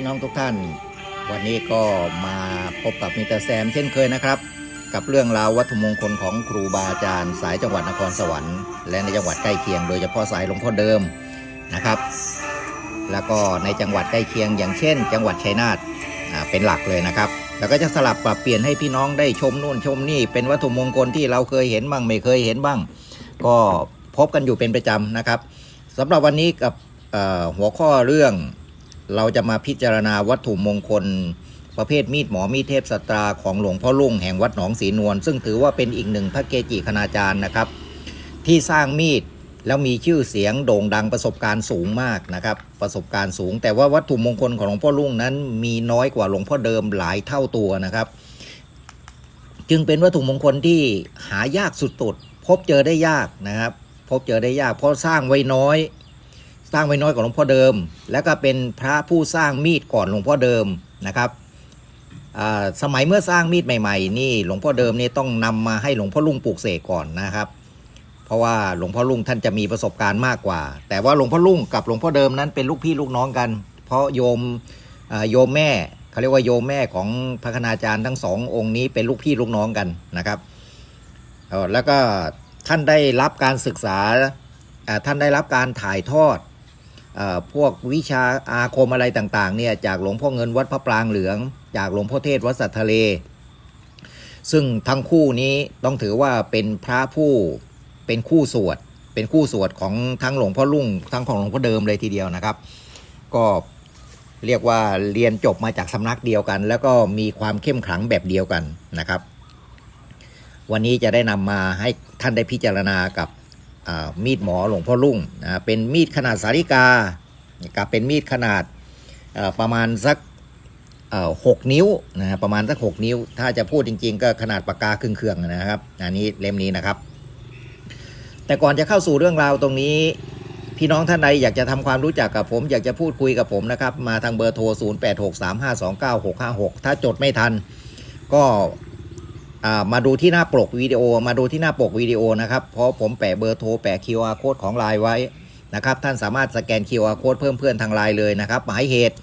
พี่น้องทุกท่าน วันนี้ก็มาพบกับมิเตอร์แซมเช่นเคยนะครับ กับเรื่องราววัตถุมงคลของครูบาอาจารย์สายจังหวัดนครสวรรค์และในจังหวัดใกล้เคียง โดยเฉพาะสายหลวงพ่อเดิมนะครับ แล้วก็ในจังหวัดใกล้เคียง อย่างเช่น จังหวัดชัยนาทเป็นหลักเลยนะครับ แล้วก็จะสลับปรับเปลี่ยนให้พี่น้องได้ชมนู่นชมนี่เป็นวัตถุมงคลที่เราเคยเห็นบ้างไม่เคยเห็นบ้าง ก็พบกันอยู่เป็นประจำนะครับสำหรับวันนี้กับหัวข้อเรื่อง เราจะมาพิจารณาวัตถุมงคล ประเภทมีดหมอมีดเทพสตราของหลวงพ่อลุ่งแห่งวัดหนองศรีนวลซึ่งถือว่าเป็นอีกหนึ่งพระเกจิคณาจารย์นะครับ ที่สร้างมีดแล้วมีชื่อเสียงโด่งดังประสบการณ์สูงมากนะครับ ประสบการณ์สูง แต่ว่าวัตถุมงคลของหลวงพ่อลุ่งนั้น มีน้อยกว่าหลวงพ่อเดิมหลายเท่าตัวนะครับ จึงเป็นวัตถุมงคลที่หายากสุดๆพบเจอได้ยากนะครับ พบเจอได้ยากเพราะสร้างไว้น้อย สร้างไว้น้อยกว่าหลวงพ่อเดิม แล้วก็เป็นพระผู้สร้างมีดก่อนหลวงพ่อเดิมนะครับสมัยเมื่อสร้างมีดใหม่ ๆ นี่หลวงพ่อเดิมนี่ต้องนำมาให้หลวงพ่อลุงปลูกเสกก่อนนะครับ เพราะว่าหลวงพ่อลุงท่านจะมีประสบการณ์มากกว่า แต่ว่าหลวงพ่อลุงกับหลวงพ่อเดิมนั้นเป็นลูกพี่ลูกน้องกัน เพราะโยมโยมแม่เขาเรียกว่าโยมแม่ของพระคณาจารย์ทั้งสององค์นี้เป็นลูกพี่ลูกน้องกันนะครับแล้วก็ท่านได้รับการศึกษาท่านได้รับการถ่ายทอด พวกวิชาอาคมอะไรต่างๆเนี่ยจากหลวงพ่อเงินวัดพระปรางเหลือง จากหลวงพ่อเทศวัดสัตทะเล ซึ่งทั้งคู่นี้ต้องถือว่าเป็นพระผู้เป็นคู่สวด เป็นคู่สวดของทั้งหลวงพ่อลุ่งทั้งของหลวงพ่อเดิมเลยทีเดียวนะครับ ก็เรียกว่าเรียนจบมาจากสำนักเดียวกัน แล้วก็มีความเข้มขลังแบบเดียวกันนะครับ วันนี้จะได้นำมาให้ท่านได้พิจารณากับ มีดหมอหลวงพ่อลุ่งนะเป็นมีดขนาดสาริกากับเป็นมีดขนาดประมาณสักหกนิ้วนะประมาณสักหกนิ้ว ถ้าจะพูดจริง ๆ ก็ขนาดปากกาครึ่งเครื่องๆนะครับ อันนี้เล่มนี้นะครับ แต่ก่อนจะเข้าสู่เรื่องราวตรงนี้ พี่น้องท่านใดอยากจะทำความรู้จักกับผม อยากจะพูดคุยกับผมนะครับ มาทางเบอร์โทร 0863529656 ถ้าจดไม่ทัน ก็ มาดูที่หน้าปกวิดีโอ มาดูที่หน้าปกวิดีโอนะครับ เพราะผมแปะเบอร์โทรแปะ QR code ของไลน์ไว้นะครับ ท่านสามารถสแกน QR code เพิ่มเพื่อนทางไลน์เลยนะครับหมายเหตุ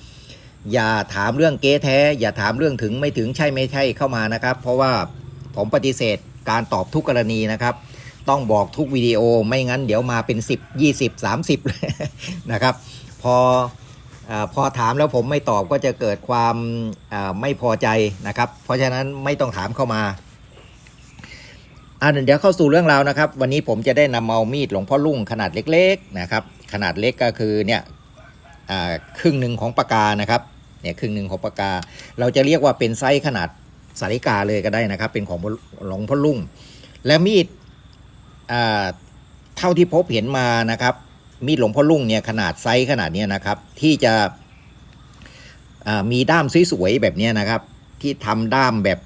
อย่าถามเรื่องเก๊แท้ อย่าถามเรื่องถึงไม่ถึงใช่ไม่ใช่เข้ามานะครับ เพราะว่าผมปฏิเสธการตอบทุกกรณีนะครับ ต้องบอกทุกวิดีโอไม่งั้นเดี๋ยวมาเป็น 10 20 30เลยนะครับพออพอถามแล้วผมไม่ตอบก็จะเกิดความไม่พอใจนะครับ เพราะฉะนั้นไม่ต้องถามเข้ามา อ่าเดี๋ยวเข้าสู่เรื่องราวนะครับ วันนี้ผมจะได้นำเอามีดหลวงพ่อลุ่งขนาดเล็กๆนะครับ ขนาดเล็กก็คือเนี่ยอ่าครึ่งหนึ่งของปากกานะครับเนี่ยครึ่งหนึ่งของปากกา เราจะเรียกว่าเป็นไซส์ขนาดสาริกาเลยก็ได้นะครับ เป็นของหลวงพ่อลุ่ง และมีดอ่าเท่าที่พบเห็นมานะครับ มีดหลวงพ่อลุ่งเนี่ยขนาดไซส์ขนาดเนี้ยนะครับ ที่จะอ่ามีด้ามสวยๆแบบเนี้ยนะครับ ที่ทำด้ามแบบ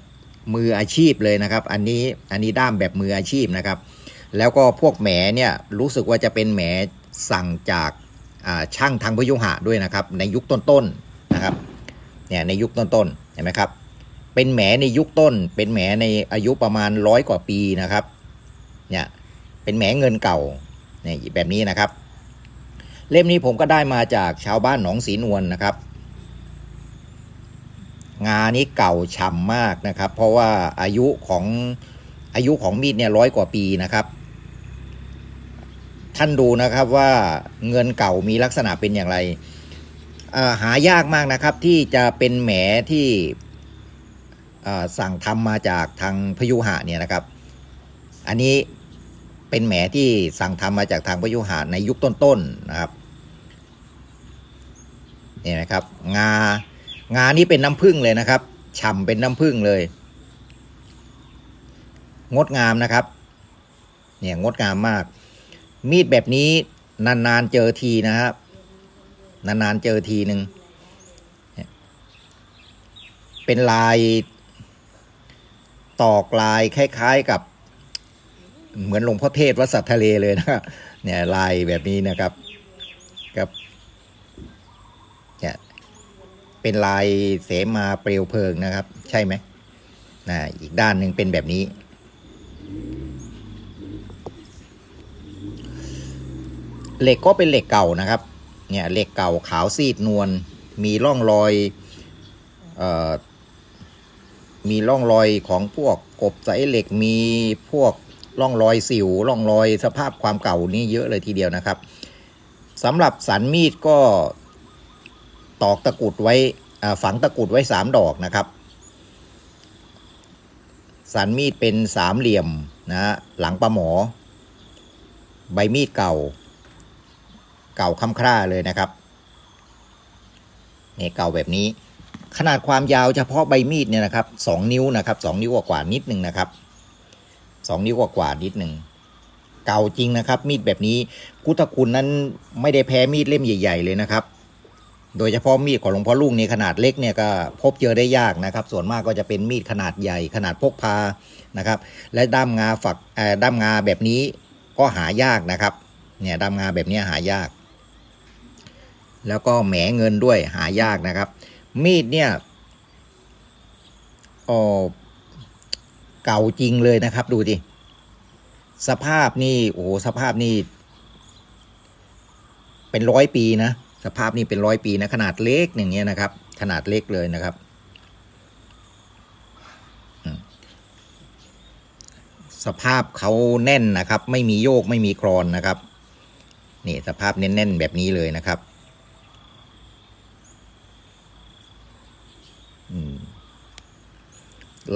มืออาชีพเลยนะครับ อันนี้อันนี้ด้ามแบบมืออาชีพนะครับ แล้วก็พวกแหมเนี่ยรู้สึกว่าจะเป็นแหมสั่งจากช่างทางพยุหะด้วยนะครับ ในยุคต้นๆนะครับเนี่ยในยุคต้นๆเห็นไหมครับ เป็นแหมในยุคต้น เป็นแหมในอายุประมาณร้อยกว่าปีนะครับเนี่ยเป็นแหมเงินเก่าเนี่ยแบบนี้นะครับ เล่มนี้ผมก็ได้มาจากชาวบ้านหนองศรีนวลนะครับ งานนี้เก่าฉ่ำมากนะครับ เพราะว่าอายุของอายุของมีดเนี่ยร้อยกว่าปีนะครับ ท่านดูนะครับว่าเงินเก่ามีลักษณะเป็นอย่างไร หายากมากนะครับที่จะเป็นแหมที่สั่งทำมาจากทางพยุหะเนี่ยนะครับ อันนี้เป็นแหมที่สั่งทำมาจากทางพยุหะในยุคต้นๆนะครับนี่นะครับ งา งานนี้เป็นน้ำผึ้งเลยนะครับฉ่ำเป็นน้ำผึ้งเลย งดงามนะครับ เนี่ยงดงามมาก มีดแบบนี้นานๆเจอทีนะครับนานๆเจอทีหนึ่งเป็นลาย ตอกลายคล้าย ๆกับ เหมือนหลวงพ่อเทศวัดสัตว์ทะเลเลยนะครับเนี่ยลายแบบนี้นะครับเนี่ย เป็นลายเสมาเปลวเพลิงนะครับ ใช่ไหมนะอีกด้านหนึ่งเป็นแบบนี้ เหล็กก็เป็นเหล็กเก่านะครับ เนี่ยเหล็กเก่าขาวซีดนวลมีร่องรอยเออมีร่องรอยของพวกกบสายเหล็กมีพวกร่องรอยสิวร่องรอยสภาพความเก่านี่เยอะเลยทีเดียวนะครับสำหรับสันมีดก็ ตอกตะกุดไว้ฝังตะกุดไว้สามดอกนะครับ สันมีดเป็นสามเหลี่ยมนะฮะหลังปลาหมอ ใบมีดเก่า เก่าค่ำคร่าเลยนะครับเนี่เก่าแบบนี้ ขนาดความยาวเฉพาะใบมีดเนี่ยนะครับสองนิ้วนะครับสองนิ้วกว่านิดหนึ่งนะครับสองนิ้วกว่านิดหนึ่งเก่าจริงนะครับ มีดแบบนี้พุทธคุณนั้นไม่ได้แพ้มีดเล่มใหญ่ ๆ เลยนะครับ โดยเฉพาะมีดของหลวงพ่อลุงนี่ขนาดเล็กเนี่ยก็พบเจอได้ยากนะครับ ส่วนมากก็จะเป็นมีดขนาดใหญ่ขนาดพกพานะครับ และด้ามงาฝักด้ามงาแบบนี้ก็หายากนะครับ เนี่ยด้ามงาแบบนี้หายาก แล้วก็แหมเงินด้วยหายากนะครับ มีดเนี่ยออเก่าจริงเลยนะครับ ดูดิสภาพนี่โอ้โหสภาพนี่เป็นร้อยปีนะ สภาพนี่เป็นร้อยปีนะขนาดเล็กอย่างเงี้ยนะครับ ขนาดเล็กเลยนะครับสภาพเขาแน่นนะครับ ไม่มีโยกไม่มีคลอนนะครับ นี่สภาพแน่นๆแบบนี้เลยนะครับ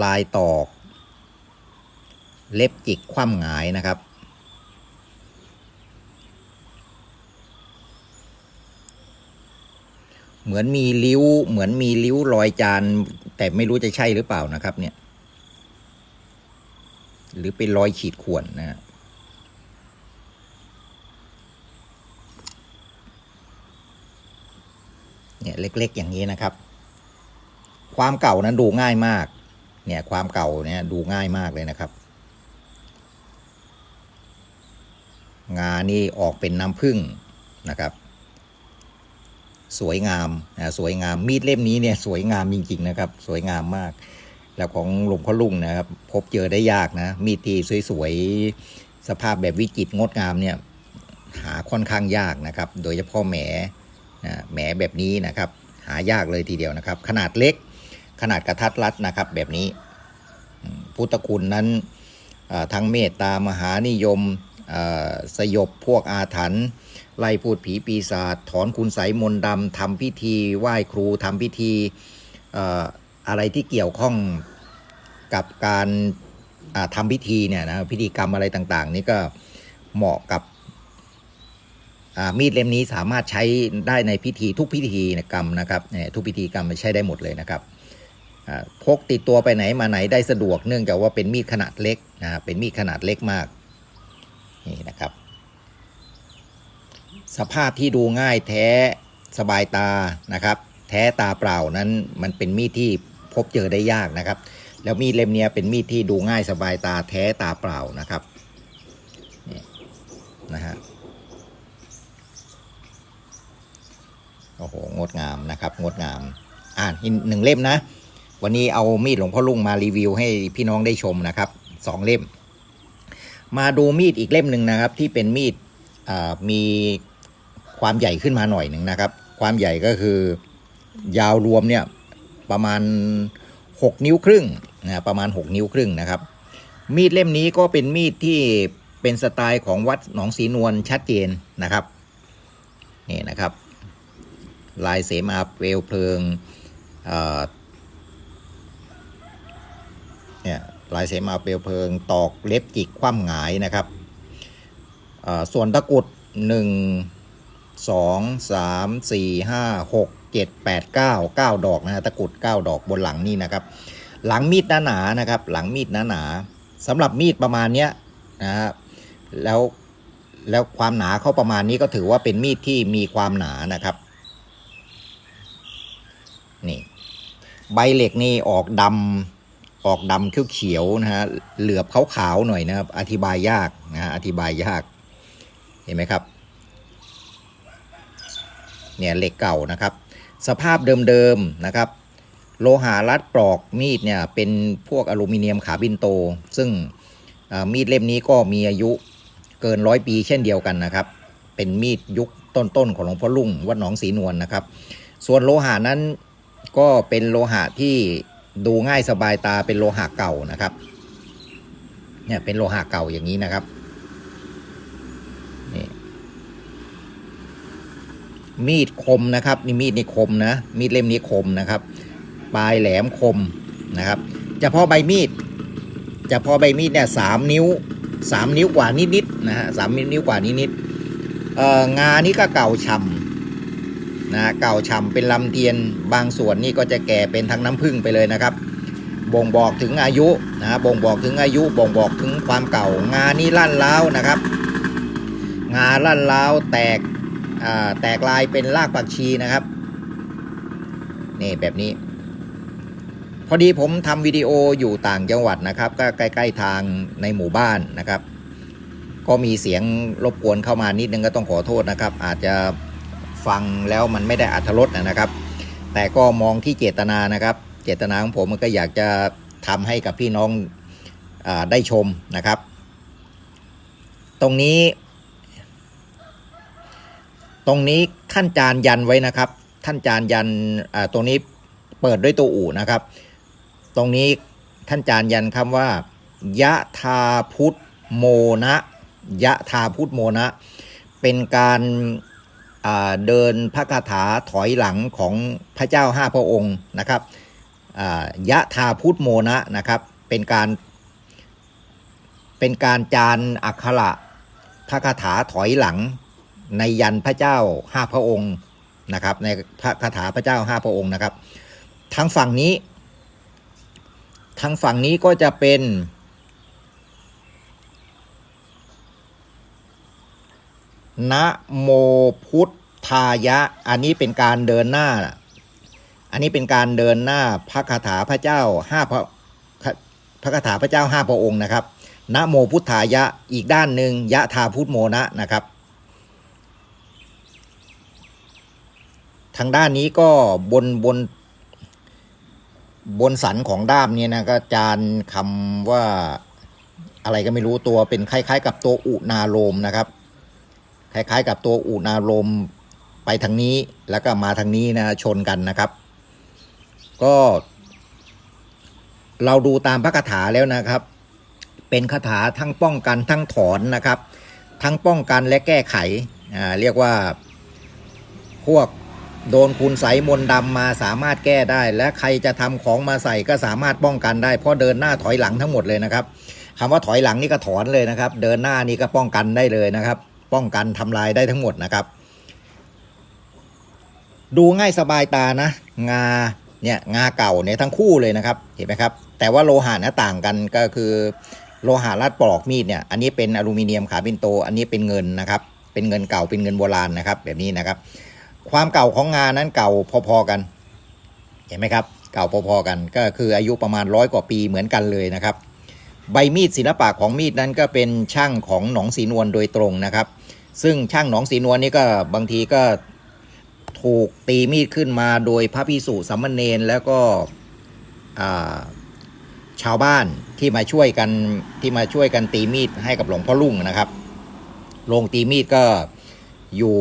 ลายตอก เล็บจิกคว่ำหงายนะครับ เหมือนมีริ้ว เหมือนมีริ้วรอยจาน แต่ไม่รู้จะใช่หรือเปล่านะครับ เนี่ย หรือเป็นรอยขีดข่วนนะฮะเนี่ยเล็ก ๆ อย่างนี้นะครับ ความเก่านั้นดูง่ายมาก เนี่ยความเก่าเนี่ยดูง่ายมากเลยนะครับ งานี่ออกเป็นน้ำผึ้งนะครับ สวยงามนะสวยงามมีดเล่มนี้เนี่ยสวยงามจริง ๆ นะครับ สวยงามมาก แล้วของหลวงพ่อลุงนะครับ พบเจอได้ยากนะ มีดที่สวยๆสภาพแบบวิจิตรงดงามเนี่ยหาค่อนข้างยากนะครับ โดยเฉพาะแหมนะแหมแบบนี้นะครับ หายากเลยทีเดียวนะครับ ขนาดเล็กขนาดกระทัดรัดนะครับแบบนี้ พุทธคุณนั้นทั้งเมตตามหานิยม สยบพวกอาถรรพ์ไล่พูดผีปีศาจถอนคุณไสมนต์ดำทำพิธีไหว้ครูทำพิธีอะไรที่เกี่ยวข้องกับการทำพิธีเนี่ยนะพิธีกรรมอะไรต่างๆ นี่ก็เหมาะกับมีดเล่มนี้สามารถใช้ได้ในพิธีทุกพิธีกรรมนะครับทุกพิธีกรรมใช้ได้หมดเลยนะครับพกติดตัวไปไหนมาไหนได้สะดวกเนื่องจากว่าเป็นมีดขนาดเล็กนะเป็นมีดขนาดเล็กมาก นี่นะครับ สภาพที่ดูง่ายแท้สบายตานะครับ แท้ตาเปล่านั้นมันเป็นมีดที่พบเจอได้ยากนะครับ แล้วมีดเล่มนี้เป็นมีดที่ดูง่ายสบายตาแท้ตาเปล่านะครับนี่นะฮะโอ้โหงดงามนะครับ งดงาม อ่าอีกหนึ่งเล่มนะ วันนี้เอามีดหลวงพ่อลุงมารีวิวให้พี่น้องได้ชมนะครับสองเล่ม มาดูมีดอีกเล่มหนึ่งนะครับ ที่เป็นมีดมีความใหญ่ขึ้นมาหน่อยหนึ่งนะครับ ความใหญ่ก็คือยาวรวมเนี่ยประมาณ 6 นิ้วครึ่งนะประมาณ 6 นิ้วครึ่งนะครับ มีดเล่มนี้ก็เป็นมีดที่เป็นสไตล์ของวัดหนองสีนวลชัดเจนนะครับนี่นะครับ ลายเสมาเปลวเพลิงเนี่ย ลายเสมาเปลวเพลิง ตอกเล็บจิกคว่ำหงายนะครับส่วนตะกุดหนึ่งสองสามสี่ห้าหกเจ็ดแปดเก้าเก้าดอกนะฮะตะกุดเก้าดอกบนหลังนี่นะครับ หลังมีดหนาๆนะครับ หลังมีดหนาๆสำหรับมีดประมาณเนี้ยนะฮะแล้วแล้วความหนาเขาประมาณนี้ก็ถือว่าเป็นมีดที่มีความหนานะครับนี่ใบเหล็กนี่ออกดำ ออกดำเขียวๆนะฮะเหลือบขาวๆหน่อยนะครับ อธิบายยากนะฮะอธิบายยาก เห็นไหมครับ เนี่ยเหล็กเก่านะครับ สภาพเดิมๆนะครับ โลหะรัดปลอกมีดเนี่ยเป็นพวกอลูมิเนียมขาบินโต ซึ่งมีดเล่มนี้ก็มีอายุเกินร้อยปีเช่นเดียวกันนะครับ เป็นมีดยุคต้นๆของหลวงพ่อลุ่งวัดหนองสีนวลนะครับ ส่วนโลหะนั้นก็เป็นโลหะที่ ดูง่ายสบายตาเป็นโลหะเก่านะครับ เนี่ยเป็นโลหะเก่าอย่างนี้นะครับนี่มีดคมนะครับนี่มีดนี่คมนะ มีดเล่มนี้คมนะครับ ปลายแหลมคมนะครับเฉพาะใบมีดเฉพาะใบมีดเนี่ยสามนิ้วสามนิ้วกว่านิดๆนะฮะสามนิ้วกว่านิดๆเอ่องานี่ก็เก่าฉ่ำ นะเก่าฉ่ำเป็นลำเทียน บางส่วนนี่ก็จะแก่เป็นทั้งน้ำผึ้งไปเลยนะครับ บ่งบอกถึงอายุนะบ่งบอกถึงอายุบ่งบอกถึงความเก่างานนี้ลั่นเล้านะครับ งาลั่นเล้าแตกแตกลายเป็นรากผักชีนะครับนี่แบบนี้ พอดีผมทำวิดีโออยู่ต่างจังหวัดนะครับ ก็ใกล้ ๆทางในหมู่บ้านนะครับ ก็มีเสียงรบกวนเข้ามานิดนึงก็ต้องขอโทษนะครับ อาจจะ ฟังแล้วมันไม่ได้อัธรสนะครับ แต่ก็มองที่เจตนานะครับ เจตนาของผมมันก็อยากจะทำให้กับพี่น้องอได้ชมนะครับ ตรงนี้ ตรงนี้ท่านจานยันไว้นะครับ ท่านจานยันตรงนี้เปิดด้วยตัวอู่นะครับ ตรงนี้ท่านจานยันคำว่ายะทาพุทธโมนะยะทาพุทธโมนะ เป็นการ เดินพระคาถาถอยหลังของพระเจ้าห้าพระองค์นะครับยะทาพุทธโมนะนะครับเป็นการเป็นการจานอักขระพระคาถาถอยหลังในยันพระเจ้าห้าพระองค์นะครับในพระคาถาพระเจ้าห้าพระองค์นะครับทางฝั่งนี้ทางฝั่งนี้ก็จะเป็น นะโมพุทธายะ อันนี้เป็นการเดินหน้า อันนี้เป็นการเดินหน้าพระคาถาพระเจ้าห้าพระพระคาถาพระเจ้าห้าพระองค์นะครับนะโมพุทธายะอีกด้านหนึ่งยะทาพุทธโมนะนะครับ ทางด้านนี้ก็บนบน บนสันของด้ามเนี่ยนะก็จานคำว่าอะไรก็ไม่รู้ตัวเป็นคล้าย ๆ กับตัวอุนาโลมนะครับ คล้ายๆ กับตัวอุนาลมไปทางนี้แล้วก็มาทางนี้นะชนกันนะครับ ก็ เราดูตามพระคาถาแล้วนะครับ เป็นคาถาทั้งป้องกันทั้งถอนนะครับ ทั้งป้องกันและแก้ไขอ่าเรียกว่าพวกโดนคุณใสมนดำมาสามารถแก้ได้ และใครจะทำของมาใส่ก็สามารถป้องกันได้ เพราะเดินหน้าถอยหลังทั้งหมดเลยนะครับคำว่าถอยหลังนี่ก็ถอนเลยนะครับ เดินหน้านี่ก็ป้องกันได้เลยนะครับ ป้องกันทำลายได้ทั้งหมดนะครับ ดูง่ายสบายตานะ งาเนี่ยงาเก่าเนี่ยทั้งคู่เลยนะครับเห็นไหมครับ แต่ว่าโลหะนี่ยต่างกันก็คือ โลหะรัดปลอกมีดเนี่ยอันนี้เป็นอลูมิเนียมขาบินโต อันนี้เป็นเงินนะครับ เป็นเงินเก่าเป็นเงินโบราณนะครับ แบบนี้นะครับ ความเก่าของงานนั้นเก่าพอๆกัน เห็นไหมครับ เก่าพอๆกันก็คืออายุประมาณร้อยกว่าปีเหมือนกันเลยนะครับ ใบมีดศิลปะของมีดนั้นก็เป็นช่างของหนองสีนวลโดยตรงนะครับ ซึ่งช่างหนองสีนวลนี่ก็บางทีก็ถูกตีมีดขึ้นมาโดยพระพิสุสัมมเนนแล้วก็ชาวบ้านที่มาช่วยกันที่มาช่วยกันตีมีดให้กับหลวงพ่อลุ่งนะครับโรงตีมีดก็อยู่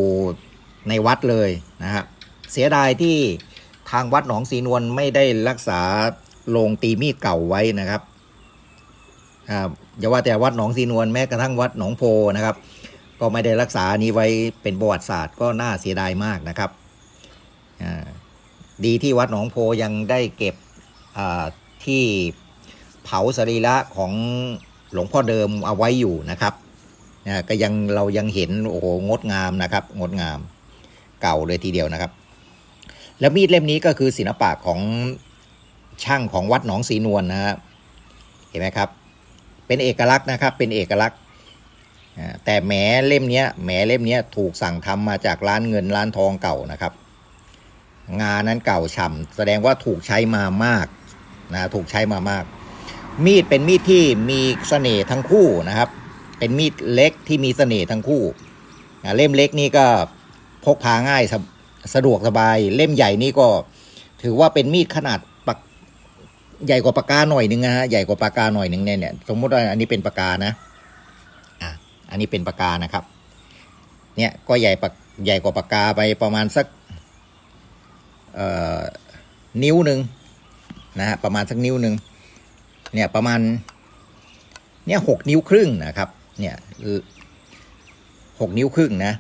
ในวัดเลยนะฮะเสียดายที่ทางวัดหนองสีนวลไม่ได้รักษาโรงตีมีดเก่าไว้นะครับ อย่าว่าแต่วัดหนองสีนวลแม้กระทั่งวัดหนองโพนะครับ ก็ไม่ได้รักษานี้ไว้เป็นประวัติศาสตร์ก็น่าเสียดายมากนะครับดีที่วัดหนองโพยังได้เก็บที่เผาสรีระของหลวงพ่อเดิมเอาไว้อยู่นะครับก็ยังเรายังเห็นโอ้โหงดงามนะครับ งดงามเก่าเลยทีเดียวนะครับ แล้วมีดเล่มนี้ก็คือศิลปะของช่างของวัดหนองสีนวลนะครับเห็นไหมครับ เป็นเอกลักษณ์นะครับ เป็นเอกลักษณ์แต่แหมเล่มนี้แหมเล่มนี้ถูกสั่งทำมาจากร้านเงินร้านทองเก่านะครับ งานนั้นเก่าฉ่ำแสดงว่าถูกใช้มามากนะถูกใช้มามาก มีดเป็นมีดที่มีเสน่ห์ทั้งคู่นะครับ เป็นมีดเล็กที่มีเสน่ห์ทั้งคู่อ่เล่มเล็กนี่ก็พกพาง่ายสะสะดวกสบาย เล่มใหญ่นี่ก็ถือว่าเป็นมีดขนาด ใหญ่กว่าปากกาหน่อยหนึงนะฮะใหญ่กว่าปากกาหน่อยหนึงเนี่ยเนี่ยสมมุติว่าอันนี้เป็นปากกานะอะอันนี้เป็นปากกานะครับ เนี่ยก็ใหญ่ปากใหญ่กว่าปากกาไปประมาณสักเอ่อนิ้วหนึ่งนะฮะประมาณสักนิ้วหนึ่งเนี่ยประมาณเนี่ยหกนิ้วครึ่งนะครับ เนี่ยหกนิ้วครึ่งนะ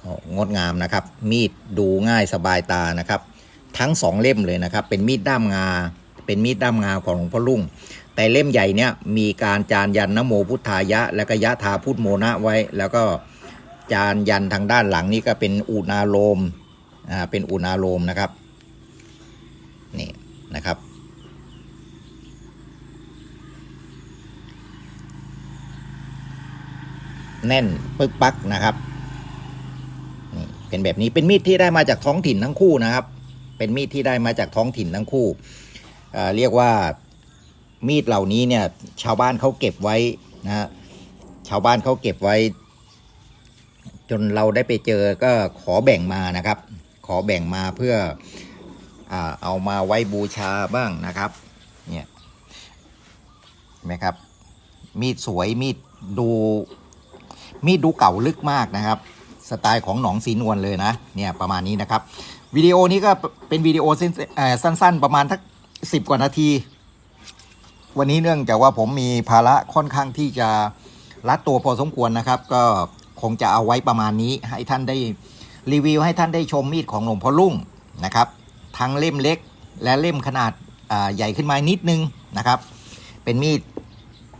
โอ้งดงามนะครับ มีดดูง่ายสบายตานะครับ ทั้งสองเล่มเลยนะครับ เป็นมีดด้ามงา เป็นมีดด้ามงาของหลวงพ่อลุ่ง แต่เล่มใหญ่เนี่ยมีการจานยันนโมพุทธายะ แล้วก็ยะธาพุทธโมนะไว้ แล้วก็จานยันทางด้านหลังนี่ก็เป็นอุณาโลมอ่าเป็นอุณาโลมนะครับนี่นะครับแน่นปึกปักนะครับนี่เป็นแบบนี้เป็นมีดที่ได้มาจากท้องถิ่นทั้งคู่นะครับ เป็นมีดที่ได้มาจากท้องถิ่นทั้งคู่เเรียกว่ามีดเหล่านี้เนี่ยชาวบ้านเขาเก็บไว้นะฮะชาวบ้านเขาเก็บไว้ จนเราได้ไปเจอก็ขอแบ่งมานะครับ ขอแบ่งมาเพื่ออเอามาไว้บูชาบ้างนะครับเนี่ยเห็นไหมครับ มีดสวยมีดดูมีดดูเก่าลึกมากนะครับ สไตล์ของหนองสีนวลเลยนะเนี่ยประมาณนี้นะครับ วิดีโอนี้ก็เป็นวิดีโอสั้นสั้นๆ ประมาณทักสิบกว่านาที วันนี้เนื่องจากว่าผมมีภาระค่อนข้างที่จะรัดตัวพอสมควรนะครับ ก็คงจะเอาไว้ประมาณนี้ ให้ท่านได้รีวิวให้ท่านได้ชมมีดของหลวงพ่อลุ่งนะครับ ทั้งเล่มเล็กและเล่มขนาดใหญ่ขึ้นมานิดนึงนะครับ เป็นมีด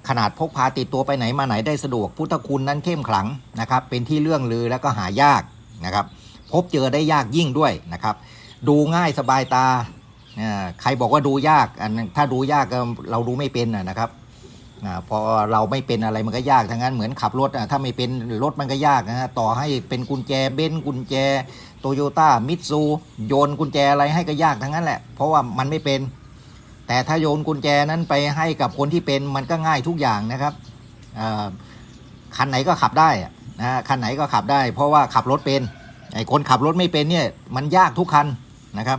ขนาดพกพาติดตัวไปไหนมาไหนได้สะดวกพุทธคุณนั้นเข้มขลังนะครับ เป็นที่เรื่องลือแล้วก็หายากนะครับ บเจอได้ยากยิ่งด้วยนะครับ ดูง่ายสบายตาใครบอกว่าดูยากอันถ้าดูยากเราดูไม่เป็นนะครับพอเราไม่เป็นอะไรมันก็ยากทั้งนั้นเหมือนขับรถถ้าไม่เป็นรถมันก็ยากนะฮะต่อให้เป็นกุญแจเบนซ์กุญแจโตโยต้ามิตซูโยนกุญแจอะไรให้ก็ยากทั้งนั้นแหละ เพราะว่ามันไม่เป็น แต่ถ้าโยนกุญแจนั้นไปให้กับคนที่เป็นมันก็ง่ายทุกอย่างนะครับคันไหนก็ขับได้นะคันไหนก็ขับได้ เพราะว่าขับรถเป็น ไอ้คนขับรถไม่เป็นเนี่ยมันยากทุกคันนะครับ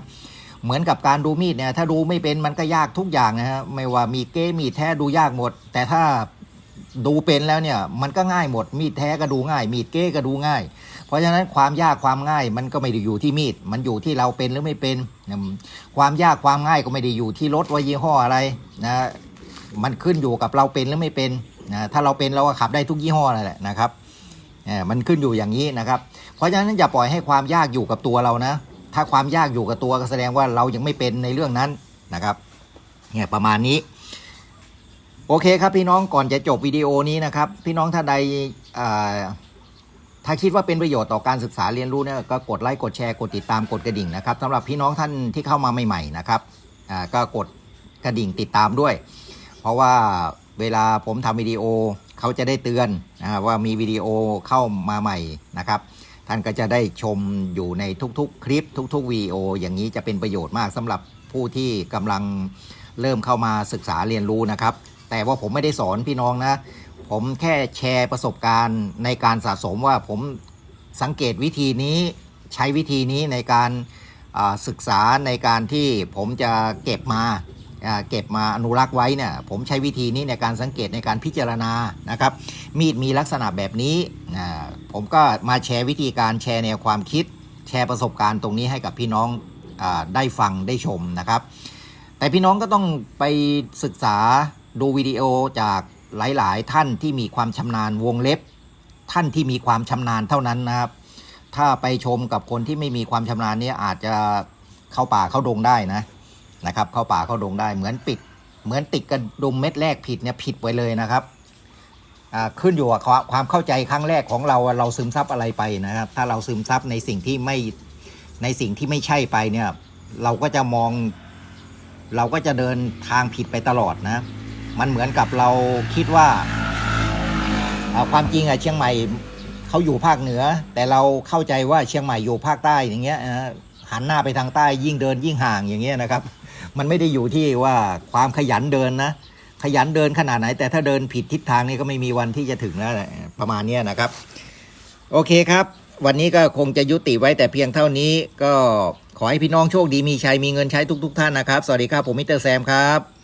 เหมือนกับการดูมีดเนี่ยถ้าดูไม่เป็นมันก็ยากทุกอย่างนะฮะไม่ว่ามีเก้มีดแท้ดูยากหมด แต่ถ้าดูเป็นแล้วเนี่ยมันก็ง่ายหมด มีดแท้ก็ดูง่าย มีดเก้ก็ดูง่าย เพราะฉะนั้นความยากความง่ายมันก็ไม่ได้อยู่ที่มีด มันอยู่ที่เราเป็นหรือไม่เป็น ความยากความง่ายก็ไม่ได้อยู่ที่รถว่ายี่ห้ออะไรนะมันขึ้นอยู่กับเราเป็นหรือไม่เป็นนะถ้าเราเป็นเราก็ขับได้ทุกยี่ห้อนั่นแหละนะครับมันขึ้นอยู่อย่างนี้นะครับ เพราะฉะนั้นอย่าปล่อยให้ความยากอยู่กับตัวเรานะ ถ้าความยากอยู่กับตัวก็แสดงว่าเรายังไม่เป็นในเรื่องนั้นนะครับเนี่ยประมาณนี้โอเคครับพี่น้องก่อนจะจบวิดีโอนี้นะครับ พี่น้องท่านใดถ้าคิดว่าเป็นประโยชน์ต่อการศึกษาเรียนรู้เนี่ยก็กดไลค์กดแชร์กดติดตามกดกระดิ่งนะครับสำหรับพี่น้องท่านที่เข้ามาใหม่ๆนะครับก็กดกระดิ่งติดตามด้วย เพราะว่าเวลาผมทำวิดีโอเขาจะได้เตือนนะว่ามีวิดีโอเข้ามาใหม่นะครับ ท่านก็จะได้ชมอยู่ในทุกๆ คลิปทุกๆวิดีโออย่างนี้จะเป็นประโยชน์มากสำหรับผู้ที่กำลังเริ่มเข้ามาศึกษาเรียนรู้นะครับ แต่ว่าผมไม่ได้สอนพี่น้องนะ ผมแค่แชร์ประสบการณ์ในการสะสมว่าผมสังเกตวิธีนี้ใช้วิธีนี้ในการศึกษาในการที่ผมจะเก็บมา เก็บมาอนุรักษ์ไว้เนี่ยผมใช้วิธีนี้ในการสังเกตในการพิจารณานะครับ มีดมีลักษณะแบบนี้ผมก็มาแชร์วิธีการแชร์แนวความคิด แชร์ประสบการณ์ตรงนี้ให้กับพี่น้องอได้ฟังได้ชมนะครับ แต่พี่น้องก็ต้องไปศึกษาดูวิดีโอจากหลาย ๆ ท่านที่มีความชำนาญวงเล็บ ท่านที่มีความชำนาญเท่านั้นนะครับ ถ้าไปชมกับคนที่ไม่มีความชำนาญนี่ยอาจจะเข้าป่าเข้าดงได้นะ นะครับเข้าป่าเข้าดงได้เหมือนปิด เหมือนติดกระดุมเม็ดแรกผิดเนี่ยผิดไปเลยนะครับขึ้นอยู่กับความเข้าใจครั้งแรกของเราเราซึมซับอะไรไปนะครับ ถ้าเราซึมซับในสิ่งที่ไม่ในสิ่งที่ไม่ใช่ไปเนี่ย เราก็จะมอง เราก็จะเดินทางผิดไปตลอดนะ มันเหมือนกับเราคิดว่าความจริงอะเชียงใหม่เขาอยู่ภาคเหนือ แต่เราเข้าใจว่าเชียงใหม่อยู่ภาคใต้อย่างเงี้ยหันหน้าไปทางใต้ยิ่งเดินยิ่งห่างอย่างเงี้ยนะครับ มันไม่ได้อยู่ที่ว่าความขยันเดินนะ ขยันเดินขนาดไหน แต่ถ้าเดินผิดทิศทางนี่ก็ไม่มีวันที่จะถึงแล้วประมาณนี้นะครับ โอเคครับ วันนี้ก็คงจะยุติไว้แต่เพียงเท่านี้ก็ขอให้พี่น้องโชคดีมีชัยมีเงินใช้ทุก ๆ ท่านนะครับ สวัสดีครับผมมิสเตอร์แซมครับ